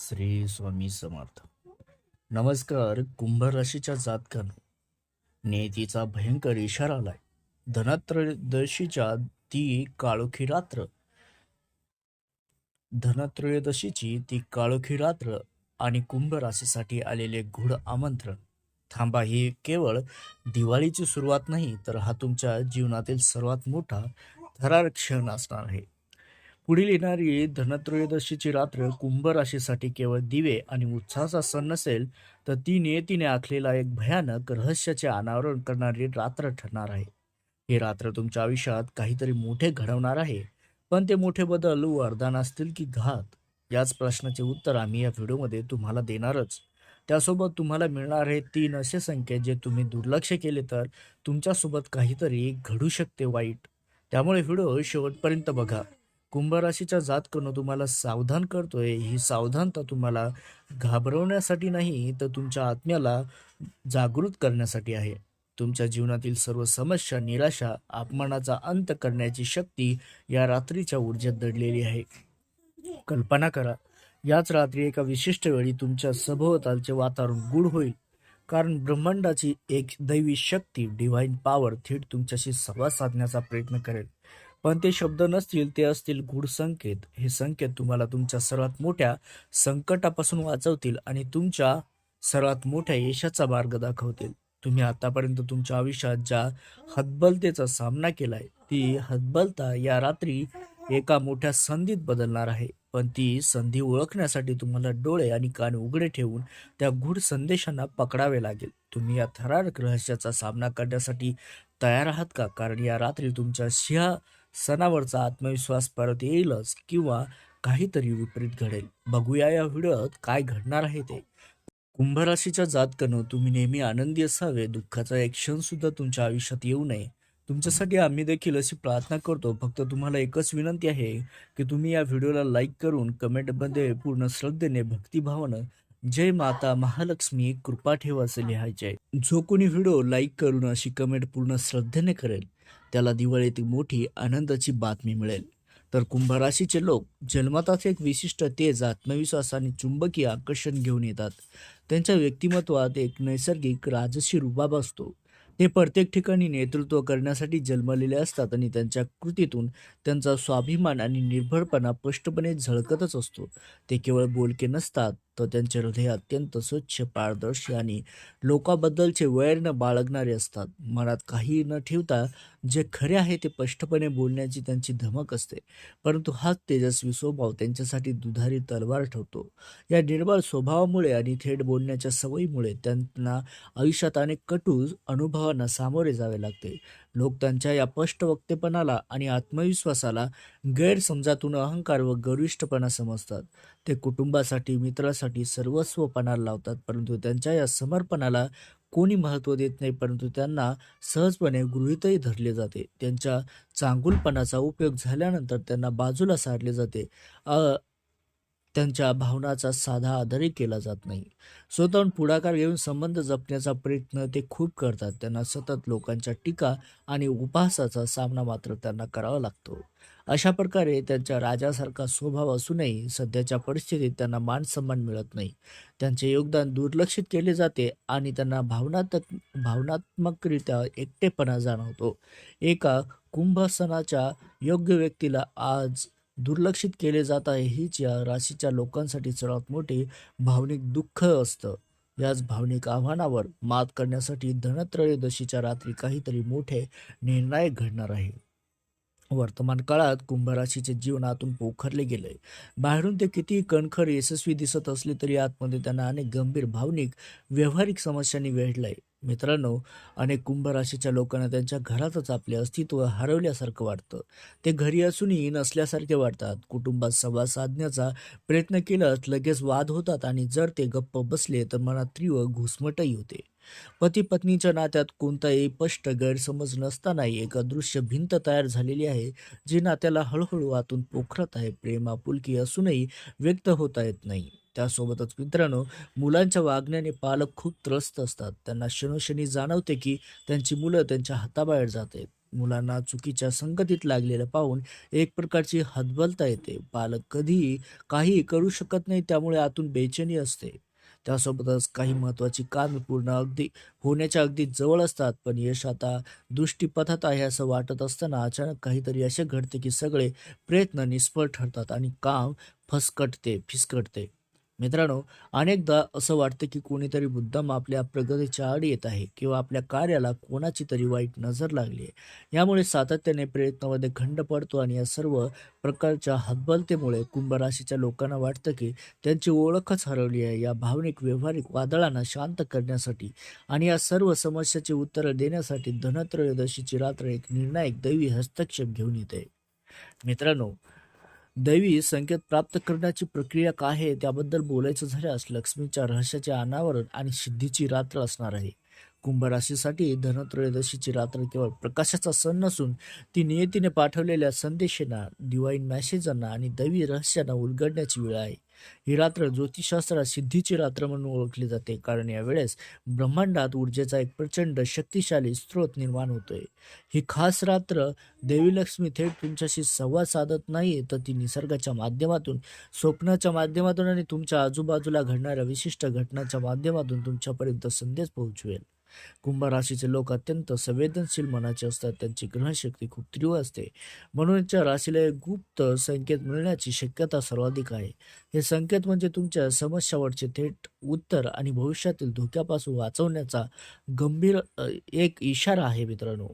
श्री स्वामी समर्थ. नमस्कार कुंभ राशीच्या जातकन. नेतीचा भयंकर इशारा आलाय. धनत्रयोदशीच्या ती काळोखी रात्र. धनत्रयोदशीची ती काळोखी रात्र आणि कुंभ राशीसाठी आलेले गूढ आमंत्रण. थांबा ही केवळ दिवाळीची सुरुवात नाही तर हा तुमच्या जीवनातील सर्वात मोठा थरार क्षण असणार आहे. पुढील येणारी धनत्रयोदशीची रात्र कुंभ राशीसाठी केवळ दिवे आणि उत्साहाचा सण नसेल तर ती नियतीने आखलेला एक भयानक रहस्याचे अनावरण करणारी रात्र ठरणार आहे. ही रात्र तुमच्या आयुष्यात काहीतरी मोठे घडवणार आहे पण ते मोठे बदल वरदान असतील की घात? याच प्रश्नाचे उत्तर आम्ही या व्हिडिओमध्ये तुम्हाला देणारच. त्यासोबत तुम्हाला मिळणार आहे तीन असे संकेत जे तुम्ही दुर्लक्ष केले तर तुमच्यासोबत काहीतरी घडू शकते वाईट. त्यामुळे व्हिडिओ शेवटपर्यंत बघा. कुंभ राशीच्या जातकनं तुम्हाला सावधान करतोय. ही सावधानता तुम्हाला घाबरवण्यासाठी नाही तर तुमच्या आत्म्याला जागृत करण्यासाठी आहे. तुमच्या जीवनातील सर्व समस्या निराशा अपमानाचा अंत करण्याची शक्ती या रात्रीच्या ऊर्जेत दडलेली आहे. कल्पना करा याच रात्री एका विशिष्ट वेळी तुमच्या सभोवतालचे वातावरण गूढ होईल. कारण ब्रह्मांडाची एक दैवी शक्ती डिव्हाइन पॉवर थेट तुमच्याशी संवाद साधण्याचा प्रयत्न करेल. पण ते शब्द नसतील ते असतील गूढ संकेत. हे संकेत तुम्हाला तुमच्या सर्वात मोठ्या संकटापासून वाचवतील आणि तुमच्या सर्वात मोठ्या यशाचा मार्ग दाखवतील. तुम्ही आतापर्यंत तुमच्या आयुष्यात ज्या हतबलतेचा सामना केलाय ती हतबलता या रात्री एका मोठ्या संधीत बदलणार आहे. पण ती संधी ओळखण्यासाठी तुम्हाला डोळे आणि कान उघडे ठेवून त्या गूढ संदेशांना पकडावे लागेल. तुम्ही या थरारक रहस्याचा सामना करण्यासाठी तयार आहात का? कारण या रात्री तुमच्या सिंह सणावरचा आत्मविश्वास परत येईलच किंवा काहीतरी विपरीत घडेल. बघूया या व्हिडिओत काय घडणार आहे ते. कुंभ राशीच्या जातकनं तुम्ही नेहमी आनंदी असावे. दुःखाचा एक क्षण सुद्धा तुमच्या आयुष्यात येऊ नये. तुमच्यासाठी आम्ही देखील अशी प्रार्थना करतो. फक्त तुम्हाला एकच विनंती आहे की तुम्ही या व्हिडिओला लाईक करून कमेंटमध्ये पूर्ण श्रद्धेने भक्तिभावानं जय माता महालक्ष्मी कृपा ठेवा असे लिहायचे जो कोणी व्हिडिओ लाईक करून अशी कमेंट पूर्ण श्रद्धेने करेल त्याला दिवाळीतील मोठी आनंदाची बातमी मिळेल. तर कुंभराशीचे लोक जन्मताच एक विशिष्ट तेज आत्मविश्वास आणि चुंबकीय आकर्षण घेऊन येतात. त्यांच्या व्यक्तिमत्वात एक नैसर्गिक राजसी रुबाब असतो. ते प्रत्येक ठिकाणी नेतृत्व करण्यासाठी जन्मलेले असतात आणि त्यांच्या कृतीतून त्यांचा स्वाभिमान आणि निर्भरपणा स्पष्टपणे झळकतच असतो. ते केवळ बोलके नसतात तर त्यांचे हृदय अत्यंत स्वच्छ पारदर्शी आणि लोकाबद्दलचे वैर न बाळगणारे असतात. मनात काही न ठेवता जे खरे आहे ते स्पष्टपणे बोलण्याची त्यांची धमक असते. परंतु हाच तेजस्वी स्वभाव त्यांच्यासाठी दुधारी तलवार ठरतो. या निर्बळ स्वभावामुळे आणि थेट बोलण्याच्या सवयीमुळे त्यांना आयुष्यात अनेक कटू अनुभवांना सामोरे जावे लागते. लोक त्यांच्या या स्पष्ट वक्तेपणाला आणि आत्मविश्वासाला गैरसमजातून अहंकार व गर्विष्ठपणा समजतात. ते कुटुंबासाठी मित्रासाठी सर्वस्व पणाला लावतात परंतु त्यांच्या या समर्पणाला कोणी महत्त्व देत नाही परंतु त्यांना सहजपणे गृहितही धरले जाते. त्यांच्या चांगुलपणाचा उपयोग झाल्यानंतर त्यांना बाजूला सारले जाते. त्यांच्या भावनाचा साधा आदरही केला जात नाही. स्वतःहून पुढाकार घेऊन संबंध जपण्याचा प्रयत्न ते खूप करतात. त्यांना सतत लोकांच्या टीका आणि उपहासाचा सामना मात्र त्यांना करावा लागतो. अशा प्रकारे त्यांच्या राजासारखा स्वभाव असूनही सध्याच्या परिस्थितीत त्यांना मान सन्मान मिळत नाही. त्यांचे योगदान दुर्लक्षित केले जाते आणि त्यांना भावनात्मक भावनात्मकरित्या एकटेपणा जाणवतो. एका कुंभ सणाच्या योग्य व्यक्तीला आज दुर्लक्षित केले जात आहे. हीच या राशीच्या लोकांसाठी सर्वात मोठे भावनिक दुःख असतं. याच भावनिक आव्हानावर मात करण्यासाठी धनत्रयोदशीच्या रात्री काहीतरी मोठे निर्णायक घडणार आहे. वर्तमान काळात कुंभ राशीचे जीवन आतून पोखरले गेले बाहेरून ते किती कणखर यशस्वी दिसत असले तरी आतमध्ये त्यांना अनेक गंभीर भावनिक व्यावहारिक समस्यांनी वेढलंय. मित्रांनो अनेक कुंभ राशीच्या लोकांना त्यांच्या घरातच आपले अस्तित्व हरवल्यासारखं वाटतं. ते घरी असूनही नसल्यासारखे वाटतात. कुटुंबात संवाद साधण्याचा प्रयत्न केलाच लगेच वाद होतात आणि जर ते गप्प बसले तर मनात तीव्र घुसमटही होते. पती पत्नीच्या नात्यात कोणताही स्पष्ट गैरसमज नसतानाही एक अदृश्य भिंत तयार झालेली आहे जी नात्याला हळूहळू आतून पोखरत आहे. प्रेमापुलकी असूनही व्यक्त होता येत नाही. त्यासोबतच मित्रांनो मुलांच्या वागण्याने पालक खूप त्रस्त असतात. त्यांना क्षणोक्षणी जाणवते की त्यांची मुलं त्यांच्या हाताबाहेर जात. आहेत मुलांना चुकीच्या संगतीत लागलेलं पाहून एक प्रकारची हतबलता येते. पालक कधीही काही करू शकत नाही त्यामुळे आतून बेचैनी असते. त्यासोबतच काही महत्त्वाची कामे पूर्ण अगदी होण्याच्या अगदी जवळ असतात पण यश आता दृष्टीपथात आहे असं वाटत असताना अचानक काहीतरी असे घडते की सगळे प्रयत्न निष्फळ ठरतात आणि काम फसकटते फिसकटते. मित्रांनो अनेकदा असं वाटतं की कोणीतरी मुद्दाम आपल्या प्रगतीच्या आड येत आहे किंवा आपल्या कार्याला कोणाची तरी वाईट नजर लागली आहे. यामुळे सातत्याने प्रयत्नामध्ये खंड पडतो आणि या सर्व प्रकारच्या हतबलतेमुळे कुंभ राशीच्या लोकांना वाटतं की त्यांची ओळखच हरवली आहे. या भावनिक व्यावहारिक वादळांना शांत करण्यासाठी आणि या सर्व समस्याची उत्तरं देण्यासाठी धनत्रयोदशीची रात्र एक निर्णायक दैवी हस्तक्षेप घेऊन येते. मित्रांनो दैवी संकेत प्राप्त करण्याची प्रक्रिया काय आहे? त्याबद्दल बोलायचं झाल्यास लक्ष्मीच्या रहस्याचे अनावरण आणि सिद्धीची रात्र असणार आहे. कुंभ राशीसाठी धनत्रयोदशीची रात्र केवळ प्रकाशाचा सण नसून ती नियतीने पाठवलेल्या संदेशांना डिवाईन मॅसेजांना आणि दैवी रहस्यांना उलगडण्याची वेळ आहे. ही रात्र ज्योतिषशास्त्रात सिद्धीची रात्र म्हणून ओळखली जाते कारण या वेळेस ब्रह्मांडात ऊर्जेचा एक प्रचंड शक्तिशाली स्रोत निर्माण होतोय. ही खास रात्र देवी लक्ष्मी थेट तुमच्याशी संवाद साधत नाही तर ती निसर्गाच्या माध्यमातून स्वप्नाच्या माध्यमातून आणि तुमच्या आजूबाजूला घडणाऱ्या विशिष्ट घटनाच्या माध्यमातून तुमच्यापर्यंत संदेश पोहोचवेल. कुंभ राशीचे लोक अत्यंत संवेदनशील मनाचे असतात. त्यांची ग्रहशक्ती खूप तीव्र असते. म्हणून त्या राशीला एक गुप्त संकेत मिळण्याची शक्यता सर्वाधिक आहे. हे संकेत म्हणजे तुमच्या समस्यावरचे थेट उत्तर आणि भविष्यातील धोक्यापासून वाचवण्याचा गंभीर एक इशारा आहे मित्रांनो.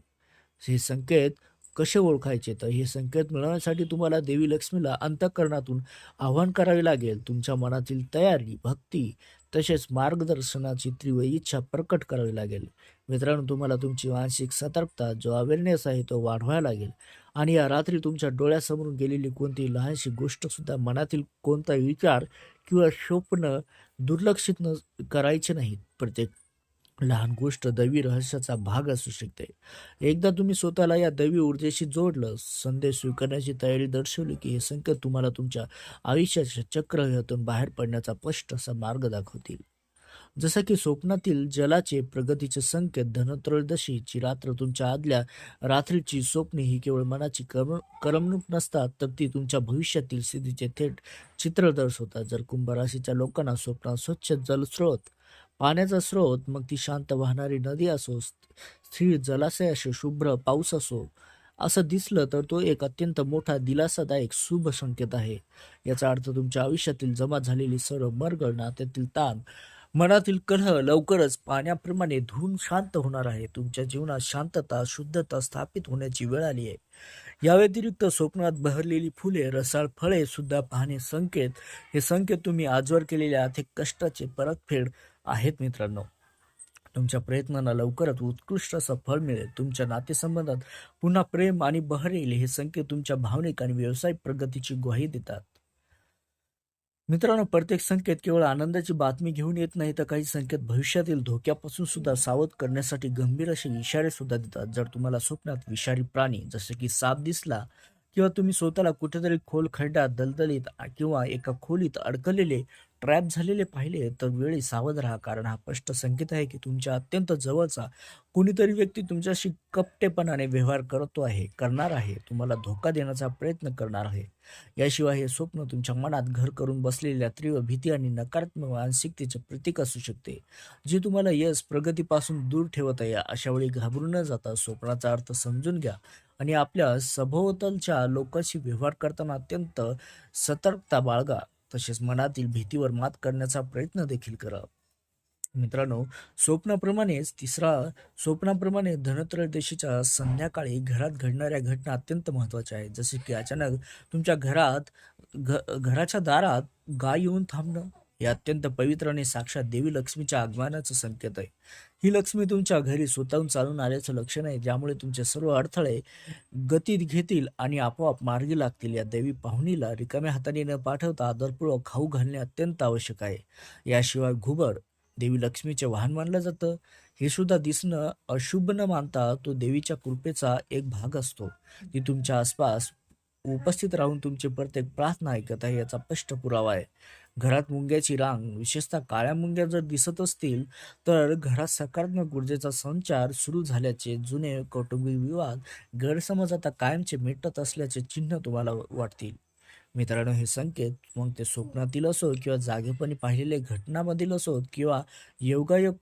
हे संकेत कसे ओळखायचे? तर हे संकेत मिळवण्यासाठी तुम्हाला देवी लक्ष्मीला अंतःकरणातून आवाहन करावे लागेल. तुमच्या मनातील तयारी भक्ती तसेच मार्गदर्शनाची तीव्र इच्छा प्रकट करावी लागेल. मित्रांनो तुम्हाला तुमची मानसिक सतर्कता जो अवेअरनेस आहे तो वाढवायला लागेल. आणि या रात्री तुमच्या डोळ्यासमोरून गेलेली कोणती लहानशी गोष्टसुद्धा मनातील कोणताही विचार किंवा स्वप्न दुर्लक्षित न करायचे नाहीत. प्रत्येक लहान गोष्ट दैवी रहस्याचा भाग असू शकते. एकदा तुम्ही स्वतःला या दैवी ऊर्जेशी जोडलं संदेश स्वीकारण्याची तयारी दर्शवली की हे संकेत तुम्हाला तुमच्या आयुष्याच्या चक्रव्यूहातून बाहेर पडण्याचा स्पष्ट असा मार्ग दाखवतील. जसं की स्वप्नातील जलाचे प्रगतीचे संकेत धनत्रयोदशीची रात्र तुमच्या आदल्या रात्रीची स्वप्ने ही केवळ मनाची करम करमणूक नसतात तर ती तुमच्या भविष्यातील स्थितीचे थेट चित्र दर्शवतात. जर कुंभ राशीच्या लोकांना स्वप्नात स्वच्छ जलस्रोत पाण्याचा स्रोत मग ती शांत वाहणारी नदी असो स्थिर जलाशय असो शुभ्र पाऊस असो असं दिसलं तर तो एक अत्यंत मोठा दिलासादायक शुभ संकेत आहे. याचा अर्थ तुमच्या आयुष्यातील जमा झालेली सर्व मरगळ नात्यातील ताण मनातील कलह लवकरच पाण्याप्रमाणे धुऊन शांत होणार आहे. तुमच्या जीवनात शांतता शुद्धता स्थापित होण्याची वेळ आली आहे. या व्यतिरिक्त स्वप्नात बहरलेली फुले रसाळ फळे सुद्धा पाहणे संकेत हे संकेत तुम्ही आजवर केलेल्या आर्थिक कष्टाचे परतफेड आहेत मित्रांनो. तुमच्या प्रयत्नांना लवकरच उत्कृष्ट असं फळ मिळेल. तुमच्या नातेसंबंधात पुन्हा प्रेम आणि बहर येईल हे संकेत तुमच्या भावनिक आणि व्यावसायिक प्रगतीची ग्वाही देतात. मित्रांनो प्रत्येक संकेत केवळ आनंदाची बातमी घेऊन येत नाही तर काही संकेत भविष्यातील धोक्यापासून सुद्धा सावध करण्यासाठी गंभीर असे इशारे सुद्धा देतात. जर तुम्हाला स्वप्नात विषारी प्राणी जसे की साप दिसला किंवा तुम्ही स्वतःला कुठेतरी खोल खड्ड्यात दलदलीत किंवा एका खोलीत अडकलेले ट्रॅप झालेले पाहिले तर वेळी सावध राहा. कारण हा स्पष्ट संकेत आहे की तुमच्या अत्यंत जवळचा कुणीतरी व्यक्ती तुमच्याशी कपटेपणाने व्यवहार करतो आहे करणार आहे. तुम्हाला धोका देण्याचा प्रयत्न करणार आहे. याशिवाय हे स्वप्न तुमच्या मनात घर करून बसलेल्या तीव्र भीती आणि नकारात्मक मानसिकतेचे प्रतीक असू शकते. जे तुम्हाला यश प्रगतीपासून दूर ठेवत आहे अशा वेळी घाबरू न जाता स्वप्नाचा अर्थ समजून घ्या आणि आपल्या सभोवतालच्या लोकांशी व्यवहार करताना अत्यंत सतर्कता बाळगा. तसेच मनातील भीतीवर मात करण्याचा प्रयत्न देखील करा. मित्रांनो स्वप्नाप्रमाणेच तिसरा स्वप्नाप्रमाणे धनत्रयोदशीच्या संध्याकाळी घरात घडणाऱ्या घटना अत्यंत महत्त्वाच्या आहेत. जसे की अचानक तुमच्या घरात घ घराच्या दारात गाय येऊन थांबणं. हे अत्यंत पवित्र आणि साक्षात देवी लक्ष्मीच्या आगमनाचं संकेत आहे. ही लक्ष्मी तुमच्या घरी स्वतःहून चालून आल्याचं लक्षण आहे. ज्यामुळे तुमचे सर्व अडथळे गतीत घेतील आणि आपोआप मार्गी लागतील. या देवी पाहुणीला रिकाम्या हाताने न पाठवता आदरपूर्वक खाऊ घालणे अत्यंत आवश्यक आहे. याशिवाय घुबड देवी लक्ष्मीचे वाहन मानलं जातं. हे सुद्धा दिसणं अशुभ न मानता तो देवीच्या कृपेचा एक भाग असतो. ती तुमच्या आसपास उपस्थित राहून तुमची प्रत्येक प्रार्थना ऐकत आहे याचा स्पष्ट पुरावा आहे. घरात मुंग्याची रांग विशेषतः काळ्या मुंग्या जर दिसत असतील तर घरात सकारात्मक ऊर्जेचा संचार सुरू झाल्याचे जुने कौटुंबिक विवाद गैरसमज आता कायमचे मिटत असल्याचे चिन्ह तुम्हाला वाटतील. मित्रांनो हे संकेत मग ते स्वप्नातील असो किंवा जागेपणी पाहिलेले घटनामधील असोत किंवा योगायोग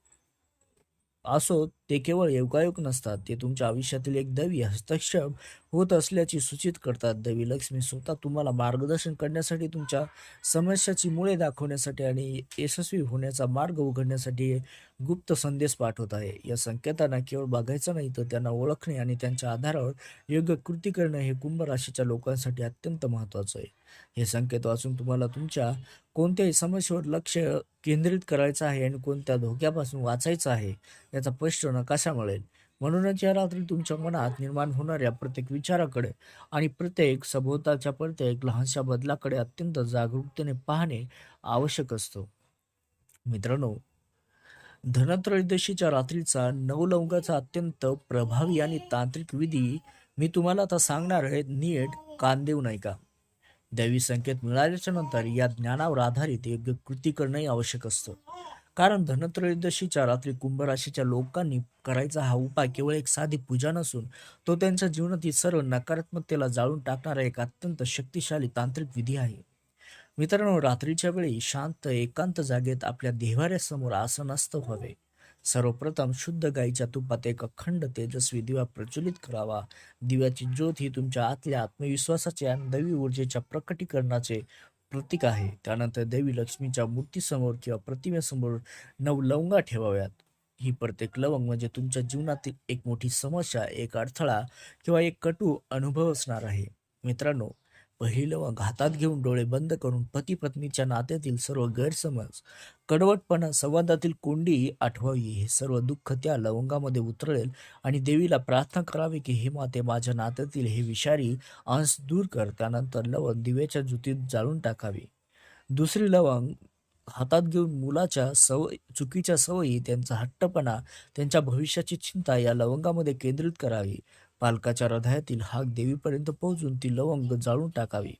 असोत ते केवळ योगायोग नसतात ते तुमच्या आयुष्यातील एक दैवी हस्तक्षेप होत असल्याची सूचित करतात. दैवी लक्ष्मी स्वतः तुम्हाला मार्गदर्शन करण्यासाठी तुमच्या समस्याची मुळे दाखवण्यासाठी आणि यशस्वी होण्याचा मार्ग उघडण्यासाठी गुप्त संदेश पाठवत आहे. या संकेतांना केवळ बघायचं नाही तर त्यांना ओळखणे आणि त्यांच्या आधारावर योग्य कृती करणे हे कुंभ राशीच्या लोकांसाठी अत्यंत महत्त्वाचं आहे. हे संकेत वाचून तुम्हाला तुमच्या कोणत्याही समस्येवर लक्ष केंद्रित करायचं आहे आणि कोणत्या धोक्यापासून वाचायचं आहे याचा स्पष्ट मिळेल? म्हणूनच या रात्री तुमच्या मनात निर्माण होणाऱ्या प्रत्येक विचाराकडे आणि प्रत्येक सभोवताच्या प्रत्येक लहानशा बदलाकडे अत्यंत जागरूकतेने पाहणे आवश्यक असतो. मित्रांनो धनत्रयोदशीच्या रात्रीचा नवलवंगाचा अत्यंत प्रभावी आणि तांत्रिक विधी मी तुम्हाला आता सांगणार आहे नीट कान देऊ नाही का दैवी संकेत मिळाल्याच्या नंतर या ज्ञानावर आधारित योग्य कृती करणंही आवश्यक असतं. कारण धनत्रयोदशीच्या रात्री कुंभ राशीच्या लोकांनी करायचा हा उपाय केवळ एक साधी पूजा नसून तो त्यांच्या जीवनातील सर्व नकारात्मकतेला जाळून टाकणारा एक अत्यंत शक्तिशाली तांत्रिक विधी आहे. मित्रांनो रात्रीच्या वेळी शांत एकांत जागेत आपल्या देवाऱ्यासमोर आसनस्थ व्हावे. सर्वप्रथम शुद्ध गाईच्या तुपात एक अखंड तेजस्वी दिवा प्रज्वलित करावा. दिव्याची ज्योत ही तुमच्या आतल्या आत्मविश्वासाच्या आणि दैवी ऊर्जेच्या प्रकटीकरणाचे प्रतीक आहे. त्यानंतर देवी लक्ष्मीच्या मूर्तीसमोर किंवा प्रतिमेसमोर नऊ लवंगा ठेवाव्यात. ही प्रत्येक लवंग म्हणजे तुमच्या जीवनातील एक मोठी समस्या एक अडथळा किंवा एक कटू अनुभव असणार आहे. मित्रांनो पहिलं लवंग हातात घेऊन डोळे बंद करून पती पत्नीच्या नात्यातील सर्व गैरसमज कडवटपणा संवादातील कोंडी आठवावी हे सर्व दुःख त्या लवंगामध्ये उतरेल आणि देवीला प्रार्थना करावी की हे माते माझ्या नात्यातील हे विषारी अंश दूर कर त्यानंतर लवंग दिव्याच्या जुतीत जाळून टाकावी. दुसरी लवंग हातात घेऊन मुलाच्या सवय चुकीच्या सवयी त्यांचा हट्टपणा त्यांच्या भविष्याची चिंता या लवंगामध्ये केंद्रित करावी. पालकाच्या हृदयातील हाक देवीपर्यंत पोहोचून ती लवंग जाळून टाकावी.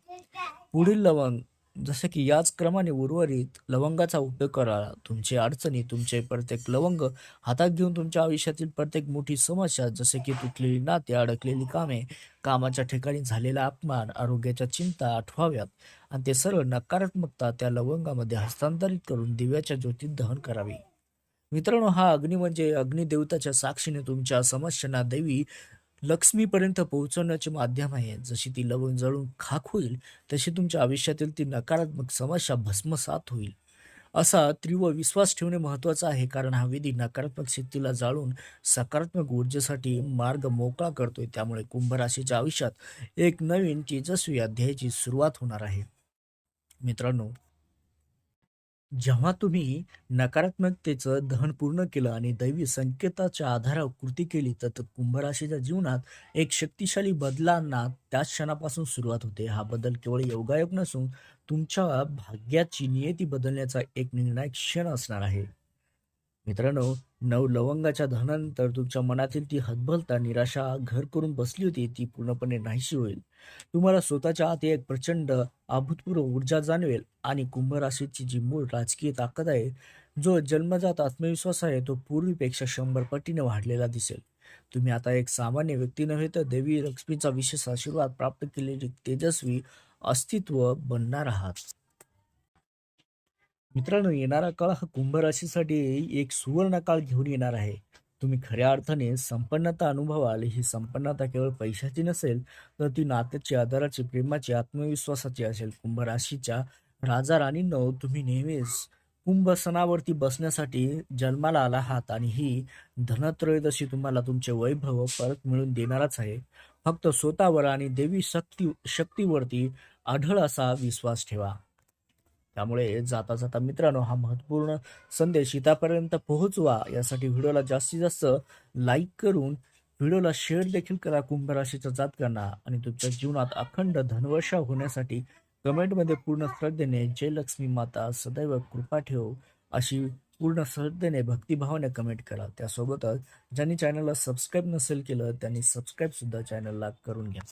पुढील लवंग जसे की याच क्रमाने उर्वरित लवंगाचा उपयोग करा. तुमची अडचणी तुमचे प्रत्येक लवंग हातात घेऊन तुमच्या आयुष्यातील प्रत्येक मोठी समस्या जसे की तुटलेली नाते अडकलेली कामे कामाच्या ठिकाणी झालेला अपमान आरोग्याच्या चिंता आठवाव्यात. आणि ते सर्व नकारात्मकता त्या लवंगामध्ये हस्तांतरित करून दिव्याच्या ज्योतीत दहन करावी. मित्रांनो हा अग्नी म्हणजे अग्निदेवताच्या साक्षीने तुमच्या समस्यांना देवी लक्ष्मीपर्यंत पोहोचवण्याचे माध्यम आहे. जशी ती लवण जळून खाक होईल तशी तुमच्या आयुष्यातील ती नकारात्मक समस्या भस्मसात होईल. असा तीव्र विश्वास ठेवणे महत्त्वाचं आहे कारण हा विधी नकारात्मक शक्तीला जाळून सकारात्मक ऊर्जेसाठी मार्ग मोकळा करतोय. त्यामुळे कुंभ राशीच्या आयुष्यात एक नवीन तेजस्वी अध्यायाची सुरुवात होणार आहे. मित्रांनो जेव्हा तुम्ही नकारात्मकतेचं दहन पूर्ण केलं आणि दैवी संकेताच्या आधारावर कृती केली तर त- कुंभ राशीच्या जीवनात एक शक्तिशाली बदलांना त्याच क्षणापासून सुरुवात होते. हा बदल केवळ योगायोग नसून तुमच्या भाग्याची नियती बदलण्याचा एक निर्णायक क्षण असणार आहे. मित्रांनो नऊ लवंगाच्या धनानंतर तुमच्या मनातील ती हतबलता निराशा घर करून बसली होती ती पूर्णपणे नाहीशी होईल. तुम्हाला स्वतःच्या आत एक प्रचंड अभूतपूर्व ऊर्जा जाणवेल आणि कुंभ राशीची जी मूळ राजकीय ताकद आहे जो जन्मजात आत्मविश्वास आहे तो पूर्वीपेक्षा शंभर पटीने वाढलेला दिसेल. तुम्ही आता एक सामान्य व्यक्ती नव्हे तर देवी लक्ष्मीचा विशेष आशीर्वाद प्राप्त केलेली तेजस्वी अस्तित्व बनणार आहात. मित्रांनो येणारा काळ हा कुंभ राशीसाठी एक सुवर्ण काळ घेऊन येणार आहे. तुम्ही खऱ्या अर्थाने संपन्नता अनुभवाल. ही संपन्नता केवळ पैशाची नसेल तर ती नात्याची आधाराची प्रेमाची आत्मविश्वासाची असेल. कुंभ राशीच्या राजा राणींनो तुम्ही नेहमीच कुंभ सणावरती बसण्यासाठी जन्माला आला आहात आणि ही धनत्रयोदशी तुम्हाला तुमचे वैभव परत मिळून देणारच आहे. फक्त स्वतःवर आणि देवी शक्ती शक्तीवरती आढळ असा विश्वास ठेवा. त्यामुळे जाता जाता मित्रांनो हा महत्त्वपूर्ण संदेश इथपर्यंत पोहोचवा. यासाठी व्हिडिओला जास्तीत जास्त लाईक करून व्हिडिओला शेअर देखील करा कुंभ राशीच्या जातकांना. आणि तुमच्या जीवनात अखंड धनवर्षा होण्यासाठी कमेंटमध्ये पूर्ण श्रद्धेने जय लक्ष्मी माता सदैव कृपा ठेव अशी पूर्ण श्रद्धेने भक्तिभावाने कमेंट करा. त्यासोबतच ज्यांनी चॅनलला सबस्क्राईब नसेल केलं त्यांनी सबस्क्राईब सुद्धा चॅनलला करून घ्या.